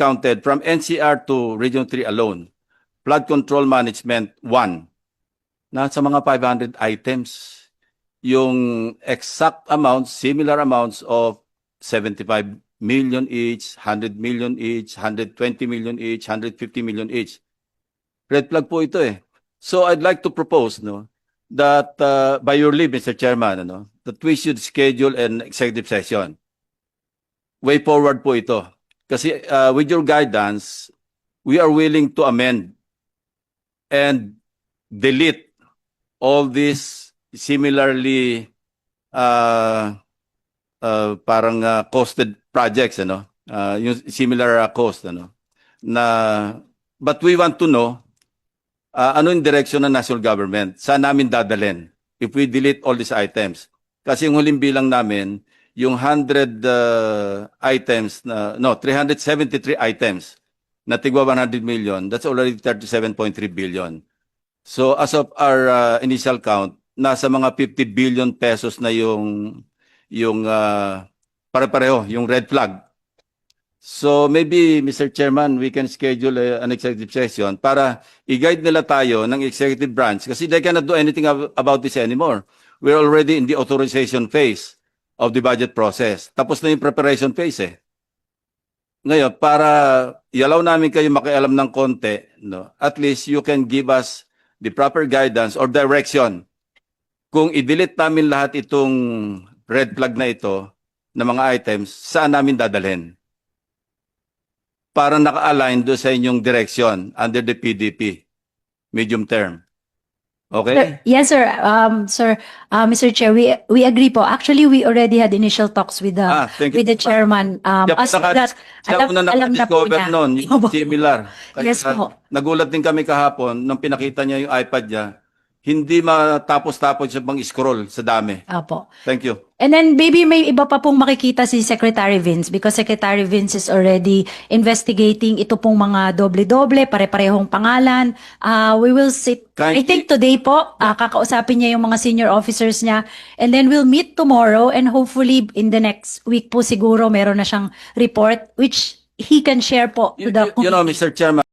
counted from NCR to Region 3 alone. Flood control management, 1. Nasa mga 500 items. Yung exact amounts, similar amounts of 75 million each, 100 million each, 120 million each, 150 million each. Red flag po ito eh. So I'd like to propose no that uh, by your leave Mr. Chairman ano that we should schedule an executive session. Way forward po ito. Kasi uh, with your guidance we are willing to amend and delete all these similarly uh, uh, parang uh, costed projects ano? Uh, yung similar uh, cost ano? Na but we want to know uh, ano yung direction ng national government? Saan namin dadalhin if we delete all these items? Kasi yung huling bilang namin yung 100 uh, items na no 373 items na tigwa 100 million that's already 37.3 billion so as of our uh, initial count nasa mga 50 billion pesos na yung yung uh, pare-pareho, yung red flag. So maybe, Mr. Chairman, we can schedule a- an executive session para i-guide nila tayo ng executive branch kasi they cannot do anything ab- about this anymore. We're already in the authorization phase of the budget process. Tapos na yung preparation phase eh. Ngayon, para i-allow namin kayo makialam ng konti, no, at least you can give us the proper guidance or direction kung i-delete namin lahat itong red flag na ito na mga items, saan namin dadalhin? Para naka-align doon sa inyong direction under the PDP, medium term. Okay? Sir- Yes, sir. Um, sir, uh, Mr. Chair, we we agree po. Actually, we already had initial talks with the Ah, thank you. with the chairman. Um, Siya as naka- that, Siya alam, po na alam na po naka-discover niya. noon, yung Opo. similar. Yes po. Nagulat din kami kahapon nung pinakita niya yung iPad niya, hindi matapos-tapos siya pang scroll sa dami. Apo. Thank you. And then maybe may iba pa pong makikita si Secretary Vince because Secretary Vince is already investigating ito pong mga doble-doble, pare-parehong pangalan. Uh, we will sit, Kindly- I think today po, uh, kakausapin niya yung mga senior officers niya and then we'll meet tomorrow and hopefully in the next week po siguro meron na siyang report which he can share po You, to the you- you know, Mr. Chairman,